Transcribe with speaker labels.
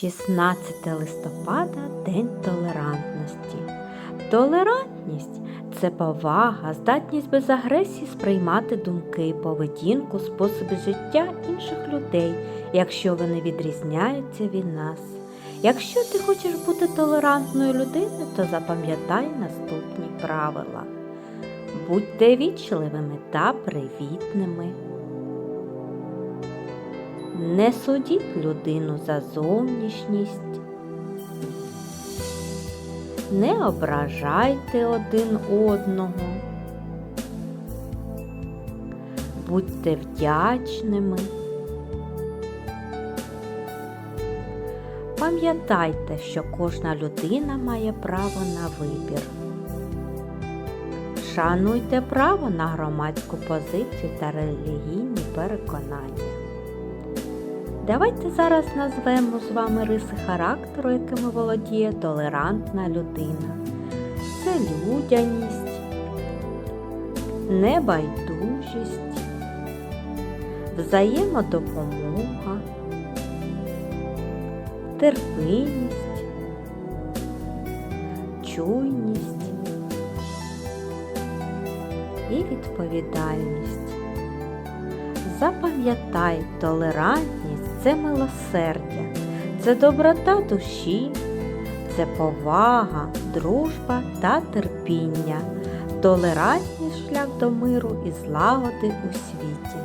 Speaker 1: 16 листопада День толерантності. Толерантність це повага, здатність без агресії сприймати думки, поведінку, способи життя інших людей, якщо вони відрізняються від нас. Якщо ти хочеш бути толерантною людиною, то запам'ятай наступні правила. Будьте вічливими та привітними. Не судіть людину за зовнішність. Не ображайте один одного. Будьте вдячними. Пам'ятайте, що кожна людина має право на вибір. Шануйте право на громадську позицію та релігійні переконання. Давайте зараз назвемо з вами риси характеру, якими володіє толерантна людина. Це людяність, небайдужість, взаємодопомога, терпимість, чуйність і відповідальність. Запам'ятай, толерантність це милосердя, це доброта душі, це повага, дружба та терпіння, толерантність шлях до миру і злагоди у світі.